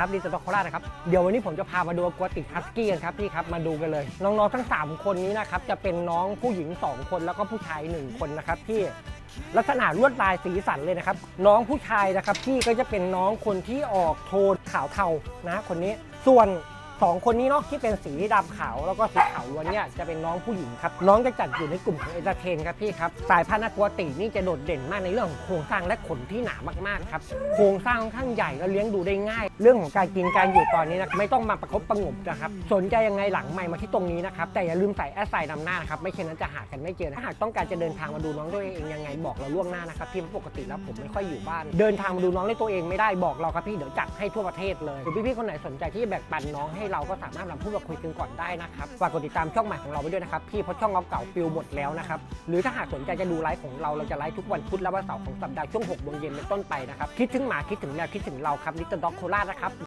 ครับดิจิตอลโคราชนะครับ เดี๋ยววันนี้ผมจะพามาดูกัวติฮัสกี้กันครับพี่ครับ มาดูกันเลย น้องๆทั้ง 3 คนนี้นะครับ จะเป็นน้องผู้หญิง 2 คนแล้วก็ผู้ชาย 1 คนนะครับที่ลักษณะลวดลายสีสันเลยนะครับ น้องผู้ชายนะครับพี่ก็จะเป็นน้องคนที่ออกโทนขาวเทานะคนนี้ส่วน สองคนนี้เนาะที่เป็นสีดำขาวแล้วก็สีขาวล้วนเนี่ยจะเป็นน้องผู้หญิงครับน้องจะจัดอยู่ในกลุ่มของเอเตเทนครับพี่ครับสายพันธุ์อควตินี่จะโดดเด่นมากในเรื่องของโครงสร้างและขนที่หนามากๆครับโครงสร้างค่อนข้างใหญ่และเลี้ยงดูได้ง่าย เรื่องของการกินการอยู่ตอนนี้นะไม่ต้องมาประคบประงมนะครับสนใจยังไงหลังใหม่มาที่ตรงนี้นะครับแต่อย่าลืมใส่แอสไซน์นำหน้านะครับไม่เช่นนั้นจะหากันไม่เจอนะถ้าหากต้องการจะเดินทางมาดูน้องด้วยเองยังไงบอกเราล่วงหน้านะครับพี่ปกติแล้วผมไม่ค่อยอยู่บ้าน เดินทางมาดูน้องด้วยตัวเองไม่ได้บอกเราครับพี่เดี๋ยวจัดให้ทั่วประเทศเลยหรือพี่ๆคนไหนสนใจที่แบ่งปันน้องให้เราก็สามารถนำพูดมาคุยกันก่อนได้นะครับฝากกดติดตามช่องใหม่ของเราไว้ด้วยนะครับพี่เพราะช่องเราเก่าปิวหมดแล้วนะครับหรือถ้าหากสนใจจะดูไลฟ์ของเราเราจะไลฟ์ทุกวันพุธและวันเสาร์ของสัปดาห์ช่วง6โมงเย็นเป็นต้นไปนะครับคิดถึงหมาคิดถึงแมวคิดถึงเราครับนิตเตอร์ด็อกโคราชนะครับ